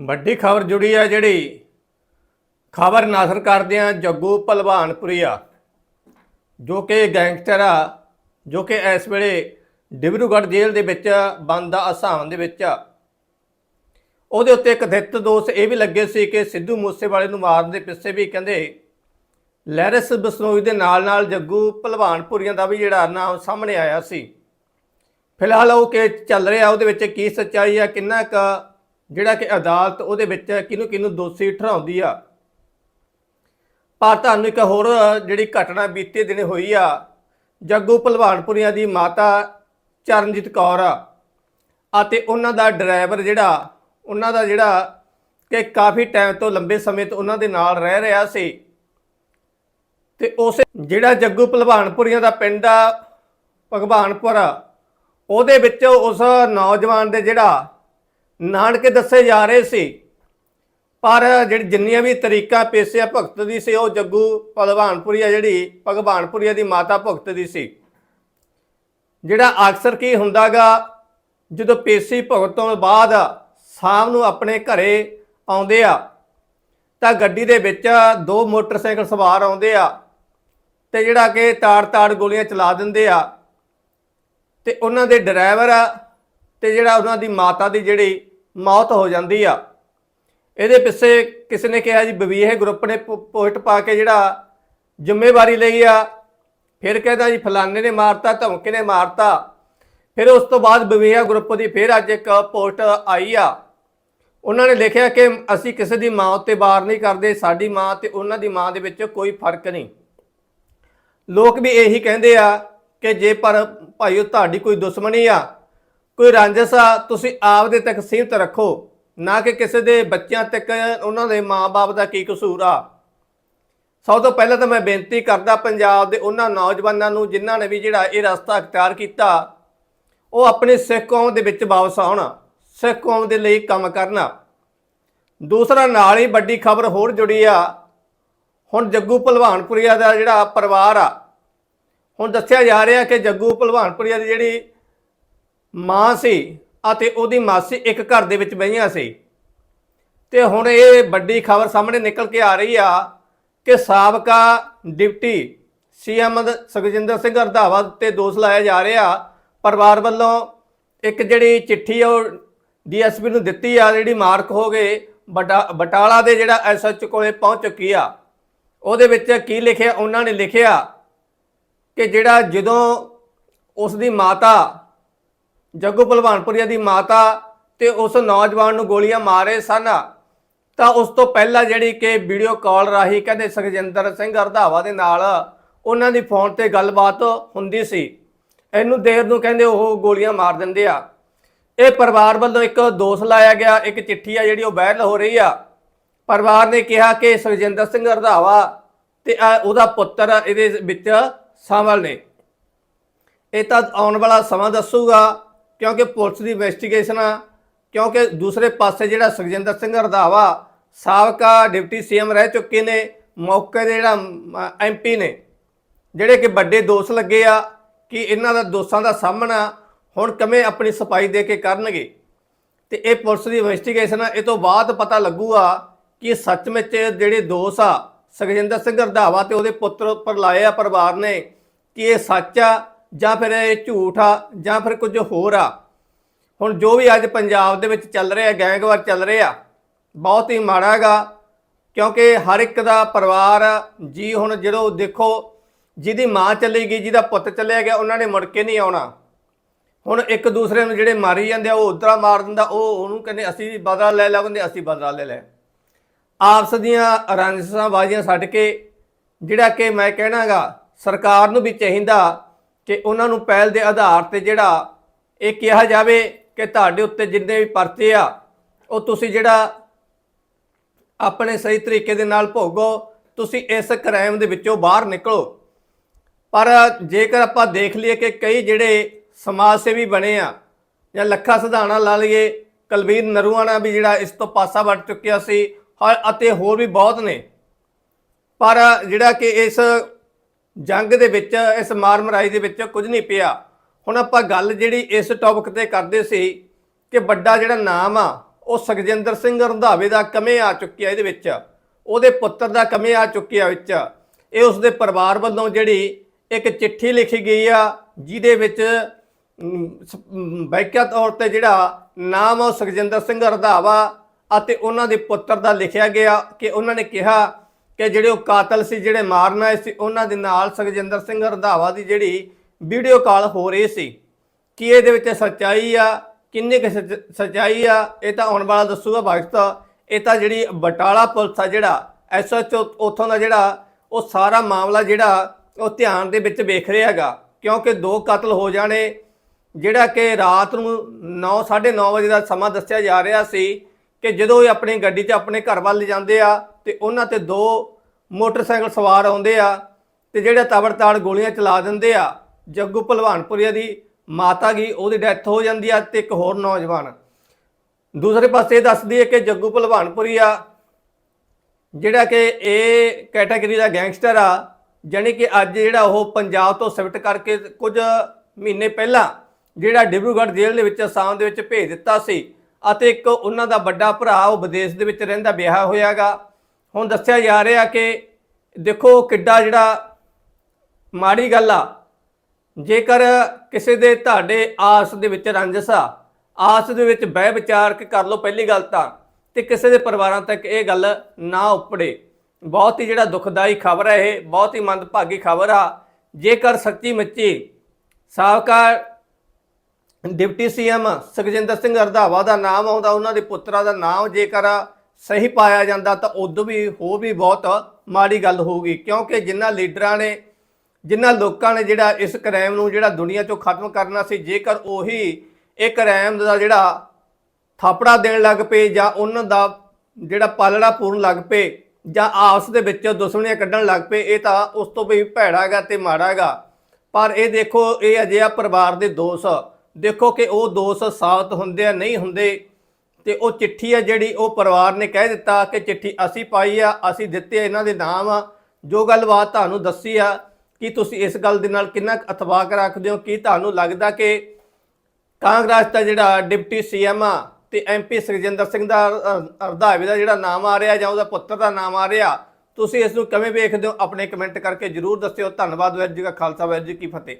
ਵੱਡੀ ਖਬਰ ਜੁੜੀ ਹੈ ਜਿਹੜੀ ਖਬਰ ਨਾਸਰ ਕਰਦੇ ਆ ਜੱਗੂ ਭਲਵਾਨਪੁਰੀਆ, ਜੋ ਕਿ ਗੈਂਗਸਟਰ ਆ, ਜੋ ਕਿ ਇਸ ਵੇਲੇ ਡਿਬਰੂਗੜ੍ਹ ਜੇਲ੍ਹ ਦੇ ਵਿੱਚ ਬੰਦ ਆ, ਅਸਾਮ ਦੇ ਵਿੱਚ ਆ। ਉਹਦੇ ਉੱਤੇ ਕਥਿਤ ਦੋਸ਼ ਇਹ ਵੀ ਲੱਗੇ ਸੀ ਕਿ ਸਿੱਧੂ ਮੂਸੇਵਾਲੇ ਨੂੰ ਮਾਰਨ ਦੇ ਪਿੱਛੇ ਵੀ ਕਹਿੰਦੇ, ਲੈਰਸ ਬਸਨੋਈ ਦੇ ਨਾਲ ਨਾਲ ਜੱਗੂ ਭਲਵਾਨਪੁਰੀਆਂ ਦਾ ਵੀ ਜਿਹੜਾ ਨਾਮ ਸਾਹਮਣੇ ਆਇਆ ਸੀ। ਫਿਲਹਾਲ ਉਹ ਕੇਸ ਚੱਲ ਰਿਹਾ, ਉਹਦੇ ਵਿੱਚ ਕੀ ਸੱਚਾਈ ਆ, ਕਿੰਨਾ ਕੁ ਜਿਹੜਾ ਕਿ ਅਦਾਲਤ ਉਹਦੇ ਵਿੱਚ ਕਿਹਨੂੰ ਕਿਹਨੂੰ ਦੋਸ਼ੀ ਠਹਿਰਾਉਂਦੀ ਆ। ਪਰ ਤੁਹਾਨੂੰ ਇੱਕ ਹੋਰ ਜਿਹੜੀ ਘਟਨਾ ਬੀਤੇ ਦਿਨ ਹੋਈ ਆ, ਜੱਗੂ ਭਲਵਾਨਪੁਰੀਆਂ ਦੀ ਮਾਤਾ ਚਰਨਜੀਤ ਕੌਰ ਅਤੇ ਉਹਨਾਂ ਦਾ ਡਰਾਈਵਰ ਜਿਹੜਾ, ਉਹਨਾਂ ਦਾ ਜਿਹੜਾ ਕਿ ਕਾਫੀ ਟਾਈਮ ਤੋਂ ਲੰਬੇ ਸਮੇਂ ਤੋਂ ਉਹਨਾਂ ਦੇ ਨਾਲ ਰਹਿ ਰਿਹਾ ਸੀ। ਤੇ ਉਸ ਜਿਹੜਾ ਜੱਗੂ ਭਲਵਾਨਪੁਰੀਆਂ ਦਾ ਪਿੰਡ ਆ, ਭਗਵਾਨਪੁਰ, ਉਹਦੇ ਵਿੱਚ ਉਸ ਨੌਜਵਾਨ ਦੇ ਜਿਹੜਾ ਨਾਨਕੇ ਦੱਸੇ ਜਾ ਰਹੇ ਸੀ। ਪਰ ਜਿਹੜੀ ਜਿੰਨੀਆਂ ਵੀ ਤਰੀਕਾ ਪੇਸ਼ਿਆ ਭਗਤ ਦੀ ਸੀ, ਉਹ ਜੱਗੂ ਭਲਵਾਨਪੁਰੀਆ ਜਿਹੜੀ ਭਗਵਾਨਪੁਰੀਆ ਦੀ ਮਾਤਾ ਭਗਤ ਦੀ ਸੀ। ਜਿਹੜਾ ਅਕਸਰ ਕੀ ਹੁੰਦਾਗਾ, ਜਦੋਂ ਪੇਸ਼ੀ ਭਗਤ ਤੋਂ ਬਾਅਦ ਸ਼ਾਮ ਨੂੰ ਆਪਣੇ ਘਰੇ ਆਉਂਦੇ ਆ, ਤਾਂ ਗੱਡੀ ਦੇ ਵਿੱਚ ਦੋ ਮੋਟਰਸਾਈਕਲ ਸਵਾਰ ਆਉਂਦੇ ਆ ਤੇ ਜਿਹੜਾ ਕਿ ਤਾੜ-ਤਾੜ ਗੋਲੀਆਂ ਚਲਾ ਦਿੰਦੇ ਆ ਤੇ ਉਹਨਾਂ ਦੇ ਡਰਾਈਵਰ ਆ ਤੇ ਜਿਹੜਾ ਉਹਨਾਂ ਦੀ ਮਾਤਾ ਦੀ ਜਿਹੜੀ ਮੌਤ ਹੋ ਜਾਂਦੀ ਆ। ਇਹਦੇ ਪਿੱਛੇ ਕਿਸੇ ਨੇ ਕਿਹਾ ਜੀ ਬਵੀਹ ਗਰੁੱਪ ਨੇ ਪੋ- ਪੋਸਟ ਪਾ ਕੇ ਜਿਹੜਾ ਜ਼ਿੰਮੇਵਾਰੀ ਲਈ ਆ, ਫਿਰ ਕਹਿੰਦਾ ਜੀ ਫਲਾਣੇ ਨੇ ਮਾਰਤਾ, ਧਮਕੇ ਨੇ ਮਾਰਤਾ। ਫਿਰ ਉਸ ਤੋਂ ਬਾਅਦ ਬਵੀਹ ਗਰੁੱਪ ਦੀ ਫਿਰ ਅੱਜ ਇੱਕ ਪੋਸਟ ਆਈ ਆ। ਉਹਨਾਂ ਨੇ ਲਿਖਿਆ ਕਿ ਅਸੀਂ ਕਿਸੇ ਦੀ ਮਾਂ ਉੱਤੇ ਵਾਰ ਨਹੀਂ ਕਰਦੇ, ਸਾਡੀ ਮਾਂ ਤੇ ਉਹਨਾਂ ਦੀ ਮਾਂ ਦੇ ਵਿੱਚ ਕੋਈ ਫ਼ਰਕ ਨਹੀਂ। ਲੋਕ ਵੀ ਇਹੀ ਕਹਿੰਦੇ ਆ ਕਿ ਜੇ ਪਰ ਭਾਈਓ ਤੁਹਾਡੀ ਕੋਈ ਦੁਸ਼ਮਣੀ ਆ ਕੋਈ ਰੰਜਸ ਆ ਤੁਸੀਂ ਆਪ ਦੇ ਤੱਕ ਸੀਮਤ ਰੱਖੋ, ਨਾ ਕਿ ਕਿਸੇ ਦੇ ਬੱਚਿਆਂ ਤੱਕ ਉਹਨਾਂ ਦੇ ਮਾਪੇ ਦਾ ਕੀ ਕਸੂਰ ਆ। ਸਭ ਤੋਂ ਪਹਿਲਾਂ ਤਾਂ ਮੈਂ ਬੇਨਤੀ ਕਰਦਾ ਪੰਜਾਬ ਦੇ ਉਹਨਾਂ ਨੌਜਵਾਨਾਂ ਨੂੰ ਜਿਨ੍ਹਾਂ ਨੇ ਵੀ ਜਿਹੜਾ ਇਹ ਰਸਤਾ ਅਖਤਿਆਰ ਕੀਤਾ, ਉਹ ਆਪਣੀ ਸਿੱਖ ਕੌਮ ਦੇ ਵਿੱਚ ਵਾਪਸ ਆਉਣ, ਸਿੱਖ ਕੌਮ ਦੇ ਲਈ ਕੰਮ ਕਰਨਾ। ਦੂਸਰਾ, ਨਾਲ ਹੀ ਵੱਡੀ ਖਬਰ ਹੋਰ ਜੁੜੀ ਆ। ਹੁਣ ਜੱਗੂ ਭਲਵਾਨਪੁਰੀਆ ਦਾ ਜਿਹੜਾ ਪਰਿਵਾਰ ਆ, ਹੁਣ ਦੱਸਿਆ ਜਾ ਰਿਹਾ ਕਿ ਜੱਗੂ ਭਲਵਾਨਪੁਰੀਆ ਦੀ ਜਿਹੜੀ ਮਾਂ ਸੀ ਅਤੇ ਉਹਦੀ ਮਾਸੀ ਇੱਕ ਘਰ ਦੇ ਵਿੱਚ ਬਈਆਂ ਸੀ। ਤੇ ਹੁਣ ਇਹ ਵੱਡੀ ਖਬਰ ਸਾਹਮਣੇ ਨਿਕਲ ਕੇ ਆ ਰਹੀ ਆ ਕਿ ਸਾਬਕਾ ਡਿਪਟੀ ਸੀਐਮ ਸੁਖਜਿੰਦਰ ਸਿੰਘ ਰੰਧਾਵਾ ਤੇ ਦੋਸ਼ ਲਾਇਆ ਜਾ ਰਿਹਾ। ਪਰਿਵਾਰ ਵੱਲੋਂ ਇੱਕ ਜਿਹੜੀ ਚਿੱਠੀ ਆ ਉਹ ਡੀਐਸਪੀ ਨੂੰ ਦਿੱਤੀ ਆ, ਜਿਹੜੀ ਮਾਰਕ ਹੋ ਗਏ, ਬਟਾ, ਬਟਾਲਾ ਦੇ ਜਿਹੜਾ ਐਸਐਚ ਕੋਲੇ ਪਹੁੰਚ ਚੁੱਕੀ ਆ। ਉਹਦੇ ਵਿੱਚ ਕੀ ਲਿਖਿਆ, ਉਹਨਾਂ ਨੇ ਲਿਖਿਆ ਕਿ ਜਿਹੜਾ ਜਦੋਂ ਉਸ ਦੀ ਮਾਤਾ ਜੱਗੂ ਭਲਵਾਨਪੁਰੀਆ ਦੀ ਮਾਤਾ ਤੇ ਉਸ ਨੌਜਵਾਨ ਨੂੰ ਗੋਲੀਆਂ ਮਾਰੇ ਸਨ। ਤਾਂ ਉਸ ਤੋਂ ਪਹਿਲਾਂ ਜਿਹੜੀ ਕਿ ਵੀਡੀਓ ਕਾਲ ਰਾਹੀਂ ਕਹਿੰਦੇ ਸੁਖਜਿੰਦਰ ਸਿੰਘ ਰਧਾਵਾ ਦੇ ਨਾਲ ਉਹਨਾਂ ਦੀ ਫੋਨ ਤੇ ਗੱਲਬਾਤ ਹੁੰਦੀ ਸੀ। ਇਹਨੂੰ ਦੇਰ ਨੂੰ ਕਹਿੰਦੇ ਉਹ ਗੋਲੀਆਂ ਮਾਰ ਦਿੰਦੇ ਆ। ਇਹ ਪਰਿਵਾਰ ਵੱਲੋਂ ਇੱਕ ਦੋਸ਼ ਲਾਇਆ ਗਿਆ, ਇੱਕ ਚਿੱਠੀ ਆ ਜਿਹੜੀ ਉਹ ਵਾਇਰਲ ਹੋ ਰਹੀ ਆ। ਪਰਿਵਾਰ ਨੇ ਕਿਹਾ ਕਿ ਸੁਖਜਿੰਦਰ ਸਿੰਘ ਰੰਧਾਵਾ ਤੇ ਉਹਦਾ ਪੁੱਤਰ ਇਹਦੇ ਵਿੱਚ ਸ਼ਾਮਲ ਨੇ। ਇਹ ਤਾਂ ਆਉਣ ਵਾਲਾ ਸਮਾਂ ਦੱਸੂਗਾ। ਕਿਉਂਕਿ ਪੁਲਿਸ ਦੀ ਇਨਵੈਸਟੀਗੇਸ਼ਨ ਆ, ਕਿਉਂਕਿ ਦੂਸਰੇ ਪਾਸੇ ਜਿਹੜਾ ਸੁਖਜਿੰਦਰ ਸਿੰਘ ਰੰਧਾਵਾ, ਸਾਬਕਾ ਡਿਪਟੀ ਸੀਐਮ ਰਹਿ ਚੁੱਕੇ ਨੇ, ਮੌਕੇ ਦੇ ਜਿਹੜਾ ਐਮਪੀ ਨੇ, ਜਿਹੜੇ ਕਿ ਵੱਡੇ ਦੋਸ਼ ਲੱਗੇ ਆ ਕਿ ਇਹਨਾਂ ਦਾ ਦੋਸ਼ਾਂ ਦਾ ਸਾਹਮਣਾ ਹੁਣ ਕਿਵੇਂ ਆਪਣੀ ਸਫ਼ਾਈ ਦੇ ਕੇ ਕਰਨਗੇ। ਤੇ ਇਹ ਪੁਲਿਸ ਦੀ ਇਨਵੈਸਟੀਗੇਸ਼ਨ ਇਹ ਤੋਂ ਬਾਅਦ ਪਤਾ ਲੱਗੂਗਾ ਕਿ ਸੱਚਮੁੱਚ ਜਿਹੜੇ ਦੋਸ਼ ਆ, ਸੁਖਜਿੰਦਰ ਸਿੰਘ ਰਧਾਵਾ ਤੇ ਉਹਦੇ ਪੁੱਤਰ ਉੱਪਰ ਲਾਏ ਆ ਪਰਿਵਾਰ ਨੇ, ਕਿ ਇਹ ਸੱਚ ਆ ਜਾਂ ਫਿਰ ਇਹ ਝੂਠ ਆ, ਜਾਂ ਫਿਰ ਕੁਝ ਹੋਰ ਆ। ਹੁਣ ਜੋ ਵੀ ਅੱਜ ਪੰਜਾਬ ਦੇ ਵਿੱਚ ਚੱਲ ਰਿਹਾ, ਗੈਂਗਵਾਰ ਚੱਲ ਰਿਹਾ, ਬਹੁਤ ਹੀ ਮਾੜਾ ਹੈਗਾ, ਕਿਉਂਕਿ ਹਰ ਇੱਕ ਦਾ ਪਰਿਵਾਰ, ਜੀ ਹੁਣ ਜਦੋਂ ਦੇਖੋ, ਜਿਹਦੀ ਮਾਂ ਚਲੀ ਗਈ, ਜਿਹਦਾ ਪੁੱਤ ਚਲਿਆ ਗਿਆ, ਉਹਨਾਂ ਨੇ ਮੁੜ ਕੇ ਨਹੀਂ ਆਉਣਾ। ਹੁਣ ਇੱਕ ਦੂਸਰੇ ਨੂੰ ਜਿਹੜੇ ਮਾਰੀ ਜਾਂਦੇ ਆ, ਉਹ ਉਤਰਾ ਮਾਰ ਦਿੰਦਾ, ਉਹ ਉਹਨੂੰ ਕਹਿੰਦੇ, ਅਸੀਂ ਬਦਲਾ ਲੈ ਲਾਉਂਦੇ ਅਸੀਂ ਬਦਲਾ ਲੈ ਲੈ ਆਪਸ ਦੀਆਂ ਰੰਜਿਸ਼ਾਂ, ਬਾਜ਼ੀਆਂ ਛੱਡ ਕੇ, ਜਿਹੜਾ ਕਿ ਮੈਂ ਕਹਿਣਾਗਾ ਸਰਕਾਰ ਨੂੰ ਵੀ ਚਾਹੀਦਾ ਕਿ ਉਹਨਾਂ ਨੂੰ ਪਹਿਲ ਦੇ ਆਧਾਰ ਤੇ ਜਿਹੜਾ ਇਹ ਕਿਹਾ ਜਾਵੇ ਕਿ ਤੁਹਾਡੇ ਉੱਤੇ ਜਿੰਨੇ ਵੀ ਪਰਚੇ ਆ, ਉਹ ਤੁਸੀਂ ਜਿਹੜਾ ਆਪਣੇ ਸਹੀ ਤਰੀਕੇ ਦੇ ਨਾਲ ਭੋਗੋ, ਤੁਸੀਂ ਇਸ ਕ੍ਰਾਈਮ ਦੇ ਵਿੱਚੋਂ ਬਾਹਰ ਨਿਕਲੋ। ਪਰ ਜੇਕਰ ਆਪਾਂ ਦੇਖ ਲਈਏ ਕਿ ਕਈ ਜਿਹੜੇ ਸਮਾਜ ਸੇਵੀ ਬਣੇ ਆ, ਜਾਂ ਲੱਖਾ ਸਿਧਾਣਾ ਲਾ ਲਈਏ, ਕਲਵੀਰ ਨਰੂਆਣਾ ਵੀ ਜਿਹੜਾ ਇਸ ਤੋਂ ਪਾਸਾ ਵੱਟ ਚੁੱਕਿਆ ਸੀ ਔਰ ਅਤੇ ਹੋਰ ਵੀ ਬਹੁਤ ਨੇ। ਪਰ ਜਿਹੜਾ ਕਿ ਇਸ ਜੰਗ ਦੇ ਵਿੱਚ, ਇਸ ਮਾਰ ਮਰਾਈ ਦੇ ਵਿੱਚ ਕੁਝ ਨਹੀਂ ਪਿਆ। ਹੁਣ ਆਪਾਂ ਗੱਲ ਜਿਹੜੀ ਇਸ ਟੌਪਿਕ ਤੇ ਕਰਦੇ ਸੀ ਕਿ ਵੱਡਾ ਜਿਹੜਾ ਨਾਮ ਆ, ਉਹ ਸੁਖਜਿੰਦਰ ਸਿੰਘ ਰੰਧਾਵੇ ਦਾ ਕਮੇ ਆ ਚੁੱਕਿਆ ਇਹਦੇ ਵਿੱਚ? ਉਹਦੇ ਪੁੱਤਰ ਦਾ ਕਮੇ ਆ ਚੁੱਕਿਆ ਵਿੱਚ? ਇਹ ਉਸਦੇ ਪਰਿਵਾਰ ਵੱਲੋਂ ਜਿਹੜੀ ਇੱਕ ਚਿੱਠੀ ਲਿਖੀ ਗਈ ਆ, ਜਿਹਦੇ ਵਿੱਚ ਬੈਕਿਆ ਤੌਰ ਤੇ ਜਿਹੜਾ ਨਾਮ ਆ ਉਹ ਸੁਖਜਿੰਦਰ ਸਿੰਘ ਰੰਧਾਵਾ ਅਤੇ ਉਹਨਾਂ ਦੇ ਪੁੱਤਰ ਦਾ ਲਿਖਿਆ ਗਿਆ ਕਿ ਉਹਨਾਂ ਨੇ ਕਿਹਾ ਕਿ ਜਿਹੜੇ ਉਹ ਕਾਤਲ ਸੀ, ਜਿਹੜੇ ਮਾਰਨ ਆਏ ਸੀ, ਉਹਨਾਂ ਦੇ ਨਾਲ ਸੁਖਜਿੰਦਰ ਸਿੰਘ ਰੰਧਾਵਾ ਦੀ ਜਿਹੜੀ ਵੀਡੀਓ ਕਾਲ ਹੋ ਰਹੀ ਸੀ। ਕੀ ਇਹਦੇ ਵਿੱਚ ਸੱਚਾਈ ਆ? ਕਿੰਨੀ ਕੁ ਸੱਚ- ਸੱਚਾਈ ਆ? ਇਹ ਤਾਂ ਆਉਣ ਵਾਲਾ ਦੱਸੂਗਾ ਵਕਤ ਇਹ ਤਾਂ ਜਿਹੜੀ ਬਟਾਲਾ ਪੁਲਿਸ ਆ ਜਿਹੜਾ ਐਸਐਚਓ ਉੱਥੋਂ ਦਾ ਜਿਹੜਾ, ਉਹ ਸਾਰਾ ਮਾਮਲਾ ਜਿਹੜਾ, ਉਹ ਧਿਆਨ ਦੇ ਵਿੱਚ ਵੇਖ ਰਿਹਾ ਹੈਗਾ। ਕਿਉਂਕਿ ਦੋ ਕਤਲ ਹੋ ਜਾਣੇ, ਜਿਹੜਾ ਕਿ ਰਾਤ ਨੂੰ 9 9:30 ਵਜੇ ਦਾ ਸਮਾਂ ਦੱਸਿਆ ਜਾ ਰਿਹਾ ਸੀ ਕਿ ਜਦੋਂ ਇਹ ਆਪਣੀ ਗੱਡੀ 'ਚ ਆਪਣੇ ਘਰ ਵੱਲ ਜਾਂਦੇ ਆ ਤੇ ਉਹਨਾਂ ਤੇ ਦੋ ਮੋਟਰਸਾਈਕਲ ਸਵਾਰ ਆਉਂਦੇ ਆ ਤੇ ਜਿਹੜੇ ਤਬੜਤਾੜ ਗੋਲੀਆਂ ਚਲਾ ਦਿੰਦੇ ਆ, ਜੱਗੂ ਭਲਵਾਨਪੁਰੀਆ ਦੀ ਮਾਤਾ ਗਈ, ਉਹਦੀ ਡੈਥ ਹੋ ਜਾਂਦੀ ਆ ਤੇ ਇੱਕ ਹੋਰ ਨੌਜਵਾਨ। ਦੂਸਰੇ ਪਾਸੇ ਇਹ ਦੱਸਦੀ ਹੈ ਕਿ ਜੱਗੂ ਭਲਵਾਨਪੁਰੀਆ, ਜਿਹੜਾ ਕਿ ਇਹ ਕੈਟਾਗਰੀ ਦਾ ਗੈਂਗਸਟਰ ਆ, ਜਾਣੀ ਕਿ ਅੱਜ ਜਿਹੜਾ ਉਹ ਪੰਜਾਬ ਤੋਂ ਸ਼ਿਫਟ ਕਰਕੇ ਕੁਝ ਮਹੀਨੇ ਪਹਿਲਾਂ ਜਿਹੜਾ ਡਿਬਰੂਗੜ੍ਹ ਜੇਲ੍ਹ ਦੇ ਵਿੱਚ ਅਸਾਮ ਦੇ ਵਿੱਚ ਭੇਜ ਦਿੱਤਾ ਸੀ ਅਤੇ ਇੱਕ ਉਹਨਾਂ ਦਾ ਵੱਡਾ ਭਰਾ ਉਹ ਵਿਦੇਸ਼ ਦੇ ਵਿੱਚ ਰਹਿੰਦਾ, ਵਿਆਹ ਹੋਇਆਗਾ। ਹੁਣ ਦੱਸਿਆ ਜਾ ਰਿਹਾ ਕਿ ਦੇਖੋ ਕਿੱਡਾ ਜਿਹੜਾ ਮਾੜੀ ਗੱਲ ਆ। ਜੇਕਰ ਕਿਸੇ ਦੇ ਤੁਹਾਡੇ ਆਸ ਦੇ ਵਿੱਚ ਰੰਜਸ ਆ, ਆਸ ਦੇ ਵਿੱਚ ਬਹਿ ਵਿਚਾਰ ਕੇ ਕਰ ਲਓ ਪਹਿਲੀ ਗੱਲ ਤਾਂ, ਤੇ ਕਿਸੇ ਦੇ ਪਰਿਵਾਰਾਂ ਤੱਕ ਇਹ ਗੱਲ ਨਾ ਉਪੜੇ। ਬਹੁਤ ਹੀ ਜਿਹੜਾ ਦੁਖਦਾਈ ਖਬਰ ਹੈ ਇਹ, ਬਹੁਤ ਹੀ ਮੰਦਭਾਗੀ ਖਬਰ ਆ। ਜੇਕਰ ਸੱਚੀ ਮੱਚੀ ਸਾਬਕਾ ਡਿਪਟੀ ਸੀਐਮ ਸੁਖਜਿੰਦਰ ਸਿੰਘ ਰਧਾਵਾ ਦਾ ਨਾਮ ਆਉਂਦਾ, ਉਹਨਾਂ ਦੇ ਪੁੱਤਰਾਂ ਦਾ ਨਾਮ ਜੇਕਰ ਸਹੀ ਪਾਇਆ ਜਾਂਦਾ ਤਾਂ ਉਦੋਂ ਵੀ ਹੋ ਵੀ ਬਹੁਤ ਮਾੜੀ ਗੱਲ ਹੋਊਗੀ, ਕਿਉਂਕਿ ਜਿਨ੍ਹਾਂ ਲੀਡਰਾਂ ਨੇ ਜਿਨ੍ਹਾਂ ਲੋਕਾਂ ਨੇ ਜਿਹੜਾ ਇਸ ਕ੍ਰਾਈਮ ਨੂੰ ਜਿਹੜਾ ਦੁਨੀਆ ਚੋਂ ਖਤਮ ਕਰਨਾ ਸੀ, ਜੇਕਰ ਉਹੀ ਇਹ ਕ੍ਰਾਈਮ ਦਾ ਜਿਹੜਾ ਥਾਪੜਾ ਦੇਣ ਲੱਗ ਪਏ ਜਾਂ ਉਹਨਾਂ ਦਾ ਜਿਹੜਾ ਪਾਲਣਾ ਪੂਰਨ ਲੱਗ ਪਏ ਜਾਂ ਆਪਸ ਦੇ ਵਿੱਚ ਦੁਸ਼ਮਣੀਆਂ ਕੱਢਣ ਲੱਗ ਪਏ, ਇਹ ਤਾਂ ਉਸ ਤੋਂ ਵੀ ਭੈੜਾ ਹੈਗਾ ਤੇ ਮਾੜਾ ਹੈਗਾ। ਪਰ ਇਹ ਦੇਖੋ, ਇਹ ਅਜਿਹਾ ਪਰਿਵਾਰ ਦੇ ਦੋਸ਼, ਦੇਖੋ ਕਿ ਉਹ ਦੋਸ਼ ਸਾਬਤ ਹੁੰਦੇ ਆ, ਨਹੀਂ ਹੁੰਦੇ ਤੇ ਉਹ ਚਿੱਠੀ ਆ ਜਿਹੜੀ ਉਹ ਪਰਿਵਾਰ ਨੇ ਕਹਿ ਦਿੱਤਾ ਕਿ ਚਿੱਠੀ ਅਸੀਂ ਪਾਈ ਆ ਅਸੀਂ ਦਿੱਤੇ ਇਹਨਾਂ ਦੇ ਨਾਮ ਆ। ਜੋ ਗੱਲਬਾਤ ਤੁਹਾਨੂੰ ਦੱਸੀ ਆ ਕਿ ਤੁਸੀਂ ਇਸ ਗੱਲ ਦੇ ਨਾਲ ਕਿੰਨਾ ਕੁ ਇਤਫਾਕ ਰੱਖਦੇ ਹੋ? ਕੀ ਤੁਹਾਨੂੰ ਲੱਗਦਾ ਕਿ ਕਾਂਗਰਸ ਦਾ ਜਿਹੜਾ ਡਿਪਟੀ ਸੀਐਮ ਆ ਤੇ ਐਮਪੀ ਸੁਖਜਿੰਦਰ ਸਿੰਘ ਦਾ ਅ, ਦਾ ਜਿਹੜਾ ਨਾਮ ਆ ਰਿਹਾ ਜਾਂ ਉਹਦਾ ਪੁੱਤਰ ਦਾ ਨਾਮ ਆ ਰਿਹਾ ਤੁਸੀਂ ਇਸ ਨੂੰ ਕਿਵੇਂ ਵੇਖਦੇ ਹੋ? ਆਪਣੇ ਕਮੈਂਟ ਕਰਕੇ ਜਰੂਰ ਦੱਸਿਓ। ਧੰਨਵਾਦ ਵੈਰ ਜੀ ਕਾ ਖਾਲਸਾ ਵੈਰ ਜੀ ਕੀ ਫਤਿਹ।